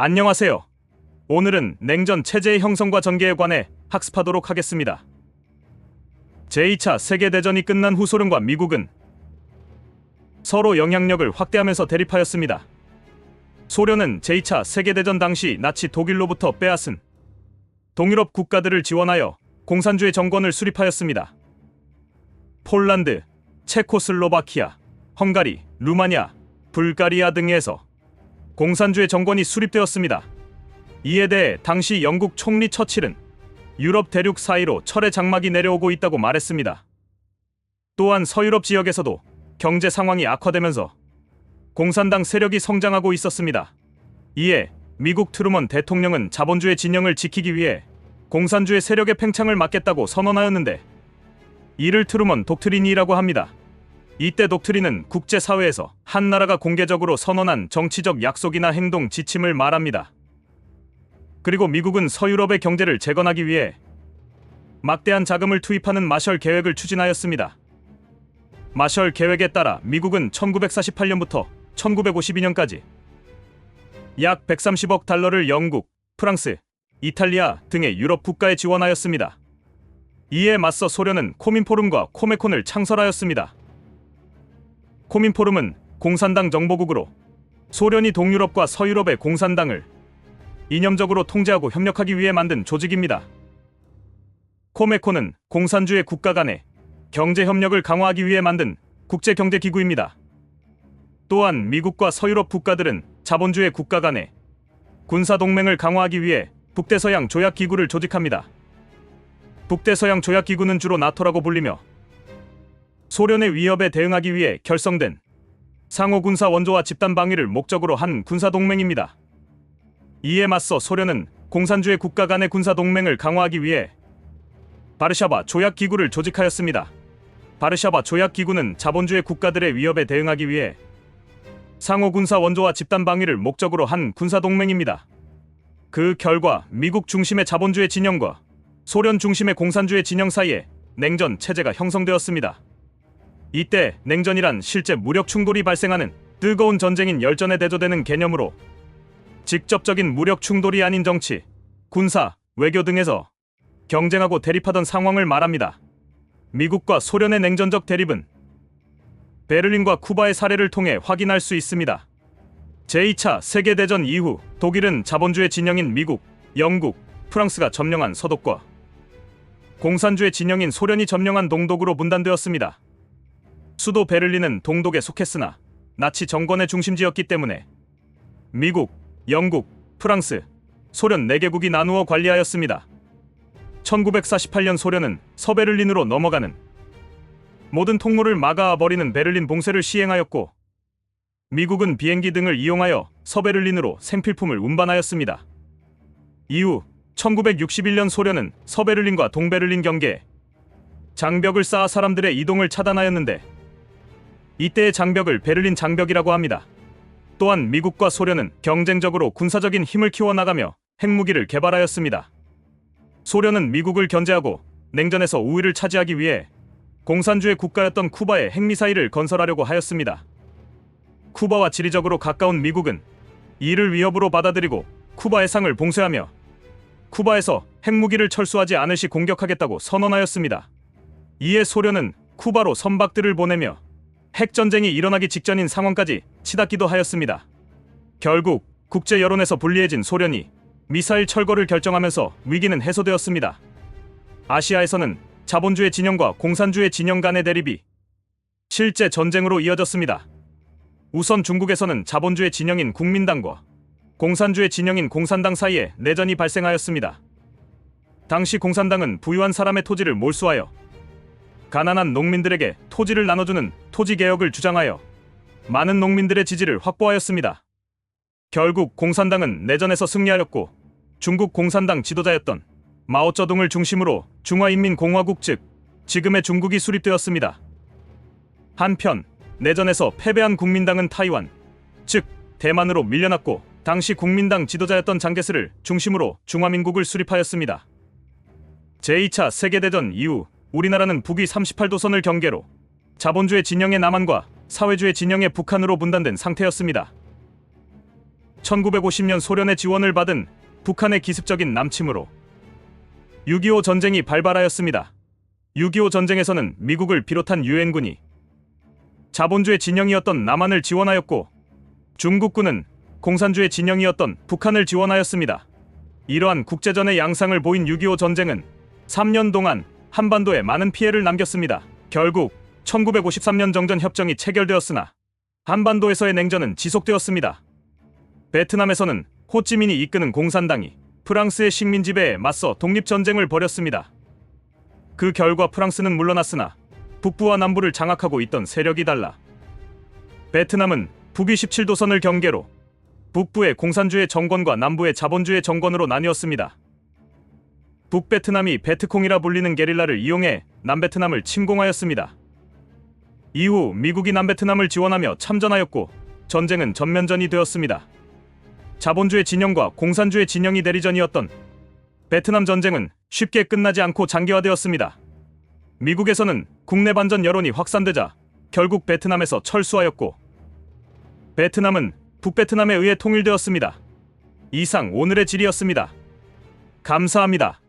안녕하세요. 오늘은 냉전 체제의 형성과 전개에 관해 학습하도록 하겠습니다. 제2차 세계대전이 끝난 후 소련과 미국은 서로 영향력을 확대하면서 대립하였습니다. 소련은 제2차 세계대전 당시 나치 독일로부터 빼앗은 동유럽 국가들을 지원하여 공산주의 정권을 수립하였습니다. 폴란드, 체코슬로바키아, 헝가리, 루마니아, 불가리아 등에서 공산주의 정권이 수립되었습니다. 이에 대해 당시 영국 총리 처칠은 유럽 대륙 사이로 철의 장막이 내려오고 있다고 말했습니다. 또한 서유럽 지역에서도 경제 상황이 악화되면서 공산당 세력이 성장하고 있었습니다. 이에 미국 트루먼 대통령은 자본주의 진영을 지키기 위해 공산주의 세력의 팽창을 막겠다고 선언하였는데 이를 트루먼 독트린이라고 합니다. 이때 독트린은 국제사회에서 한 나라가 공개적으로 선언한 정치적 약속이나 행동 지침을 말합니다. 그리고 미국은 서유럽의 경제를 재건하기 위해 막대한 자금을 투입하는 마셜 계획을 추진하였습니다. 마셜 계획에 따라 미국은 1948년부터 1952년까지 약 130억 달러를 영국, 프랑스, 이탈리아 등의 유럽 국가에 지원하였습니다. 이에 맞서 소련은 코민포rum과 코메콘을 창설하였습니다. 코민포rum은 공산당 정보국으로 소련이 동유럽과 서유럽의 공산당을 이념적으로 통제하고 협력하기 위해 만든 조직입니다. 코메콘은 공산주의 국가 간의 경제 협력을 강화하기 위해 만든 국제 경제 기구입니다. 또한 미국과 서유럽 국가들은 자본주의 국가 간의 군사 동맹을 강화하기 위해 북대서양 조약 기구를 조직합니다. 북대서양 조약 기구는 주로 나토라고 불리며 소련의 위협에 대응하기 위해 결성된 상호 군사 원조와 집단 방위를 목적으로 한 군사 동맹입니다. 이에 맞서 소련은 공산주의 국가 간의 군사 동맹을 강화하기 위해 바르샤바 조약 기구를 조직하였습니다. 바르샤바 조약 기구는 자본주의 국가들의 위협에 대응하기 위해 상호 군사 원조와 집단 방위를 목적으로 한 군사 동맹입니다. 그 결과 미국 중심의 자본주의 진영과 소련 중심의 공산주의 진영 사이에 냉전 체제가 형성되었습니다. 이때 냉전이란 실제 무력 충돌이 발생하는 뜨거운 전쟁인 열전에 대조되는 개념으로 직접적인 무력 충돌이 아닌 정치, 군사, 외교 등에서 경쟁하고 대립하던 상황을 말합니다. 미국과 소련의 냉전적 대립은 베를린과 쿠바의 사례를 통해 확인할 수 있습니다. 제2차 세계대전 이후 독일은 자본주의 진영인 미국, 영국, 프랑스가 점령한 서독과 공산주의 진영인 소련이 점령한 동독으로 분단되었습니다. 수도 베를린은 동독에 속했으나 나치 정권의 중심지였기 때문에 미국, 영국, 프랑스, 소련 4개국이 나누어 관리하였습니다. 1948년 소련은 서베를린으로 넘어가는 모든 통로를 막아버리는 베를린 봉쇄를 시행하였고 미국은 비행기 등을 이용하여 서베를린으로 생필품을 운반하였습니다. 이후 1961년 소련은 서베를린과 동베를린 경계에 장벽을 쌓아 사람들의 이동을 차단하였는데 이때의 장벽을 베를린 장벽이라고 합니다. 또한 미국과 소련은 경쟁적으로 군사적인 힘을 키워나가며 핵무기를 개발하였습니다. 소련은 미국을 견제하고 냉전에서 우위를 차지하기 위해 공산주의 국가였던 쿠바에 핵미사일을 건설하려고 하였습니다. 쿠바와 지리적으로 가까운 미국은 이를 위협으로 받아들이고 쿠바 해상을 봉쇄하며 쿠바에서 핵무기를 철수하지 않을 시 공격하겠다고 선언하였습니다. 이에 소련은 쿠바로 선박들을 보내며 핵전쟁이 일어나기 직전인 상황까지 치닫기도 하였습니다. 결국 국제 여론에서 불리해진 소련이 미사일 철거를 결정하면서 위기는 해소되었습니다. 아시아에서는 자본주의 진영과 공산주의 진영 간의 대립이 실제 전쟁으로 이어졌습니다. 우선 중국에서는 자본주의 진영인 국민당과 공산주의 진영인 공산당 사이에 내전이 발생하였습니다. 당시 공산당은 부유한 사람의 토지를 몰수하여 가난한 농민들에게 토지를 나눠주는 토지 개혁을 주장하여 많은 농민들의 지지를 확보하였습니다. 결국 공산당은 내전에서 승리하였고 중국 공산당 지도자였던 마오쩌둥을 중심으로 중화인민공화국 즉 지금의 중국이 수립되었습니다. 한편 내전에서 패배한 국민당은 타이완 즉 대만으로 밀려났고 당시 국민당 지도자였던 장개스를 중심으로 중화민국을 수립하였습니다. 제2차 세계대전 이후 우리나라는 북위 38도선을 경계로 자본주의 진영의 남한과 사회주의 진영의 북한으로 분단된 상태였습니다. 1950년 소련의 지원을 받은 북한의 기습적인 남침으로 6.25 전쟁이 발발하였습니다. 6.25 전쟁에서는 미국을 비롯한 유엔군이 자본주의 진영이었던 남한을 지원하였고 중국군은 공산주의 진영이었던 북한을 지원하였습니다. 이러한 국제전의 양상을 보인 6.25 전쟁은 3년 동안 한반도에 많은 피해를 남겼습니다. 결국 1953년 정전 협정이 체결되었으나 한반도에서의 냉전은 지속되었습니다. 베트남에서는 호찌민이 이끄는 공산당이 프랑스의 식민 지배에 맞서 독립 전쟁을 벌였습니다. 그 결과 프랑스는 물러났으나 북부와 남부를 장악하고 있던 세력이 달라 베트남은 북위 17도선을 경계로 북부의 공산주의 정권과 남부의 자본주의 정권으로 나뉘었습니다. 북베트남이 베트콩이라 불리는 게릴라를 이용해 남베트남을 침공하였습니다. 이후 미국이 남베트남을 지원하며 참전하였고 전쟁은 전면전이 되었습니다. 자본주의 진영과 공산주의 진영이 대리전이었던 베트남 전쟁은 쉽게 끝나지 않고 장기화되었습니다. 미국에서는 국내 반전 여론이 확산되자 결국 베트남에서 철수하였고 베트남은 북베트남에 의해 통일되었습니다. 이상 오늘의 질이었습니다. 감사합니다.